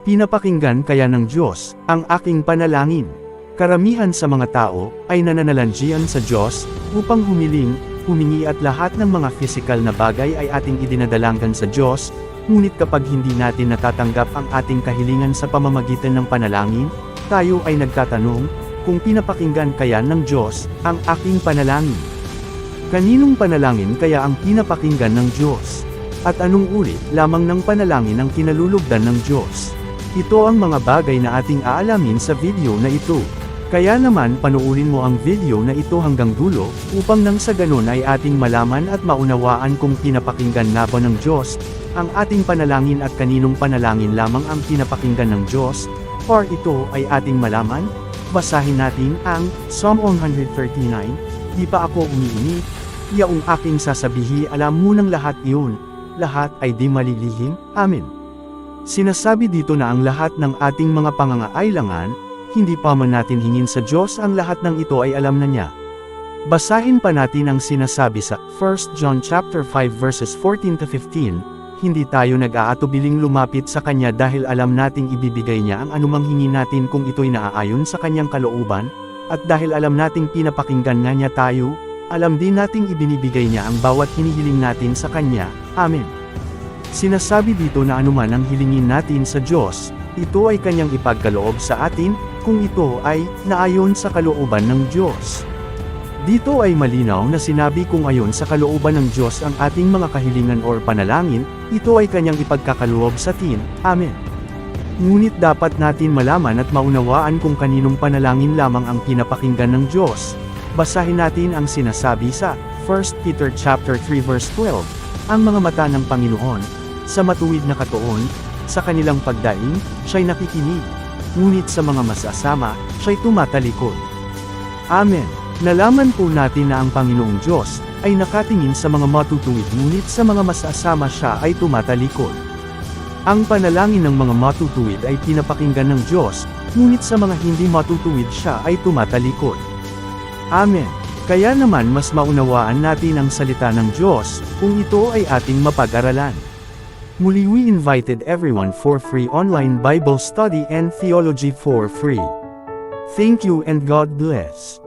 Pinapakinggan kaya ng Diyos ang aking panalangin. Karamihan sa mga tao ay nananalanjian sa Diyos upang humiling, humingi at lahat ng mga physical na bagay ay ating idinadalanggan sa Diyos, ngunit kapag hindi natin natatanggap ang ating kahilingan sa pamamagitan ng panalangin, tayo ay nagtatanong, kung pinapakinggan kaya ng Diyos ang aking panalangin. Kaninong panalangin kaya ang pinapakinggan ng Diyos? At anong uri lamang ng panalangin ang kinalulugdan ng Diyos? Ito ang mga bagay na ating aalamin sa video na ito. Kaya naman panuurin mo ang video na ito hanggang dulo, upang nang sa ganun ay ating malaman at maunawaan kung pinapakinggan nga ba ng Diyos, ang ating panalangin at kaninong panalangin lamang ang pinapakinggan ng Diyos, or ito ay ating malaman? Basahin natin ang Psalm 139, Di pa ako umiinit, yaong aking sasabihi alam mo ng lahat iyon, lahat ay di malilihim, Amen. Sinasabi dito na ang lahat ng ating mga pangangailangan, hindi pa man natin hingin sa Diyos ang lahat ng ito ay alam na niya. Basahin pa natin ang sinasabi sa 1 John chapter 5 verses 14 to 15, hindi tayo nag-aatubiling lumapit sa Kanya dahil alam nating ibibigay niya ang anumang hingi natin kung ito'y naaayon sa Kanyang kalooban, at dahil alam nating pinapakinggan nga niya tayo, alam din nating ibinibigay niya ang bawat hinihiling natin sa Kanya. Amen. Sinasabi dito na anuman ang hilingin natin sa Diyos, ito ay Kanyang ipagkaloob sa atin, kung ito ay naayon sa kalooban ng Diyos. Dito ay malinaw na sinabi kung ayon sa kalooban ng Diyos ang ating mga kahilingan or panalangin, ito ay Kanyang ipagkakaloob sa atin. Amen. Ngunit dapat natin malaman at maunawaan kung kaninong panalangin lamang ang pinapakinggan ng Diyos. Basahin natin ang sinasabi sa 1 Peter chapter 3 verse 12. Ang mga mata ng Panginoon, sa matuwid na katuon, sa kanilang pagdaing, siya'y nakikinig. Ngunit sa mga masasama, siya'y tumatalikod. Amen. Nalaman po natin na ang Panginoong Diyos, ay nakatingin sa mga matutuwid ngunit sa mga masasama siya ay tumatalikod. Ang panalangin ng mga matutuwid ay pinapakinggan ng Diyos, ngunit sa mga hindi matutuwid siya ay tumatalikod. Amen. Kaya naman mas maunawaan natin ang salita ng Diyos, kung ito ay ating mapag-aralan. Muli we invited everyone for free online Bible study and theology for free. Thank you and God bless.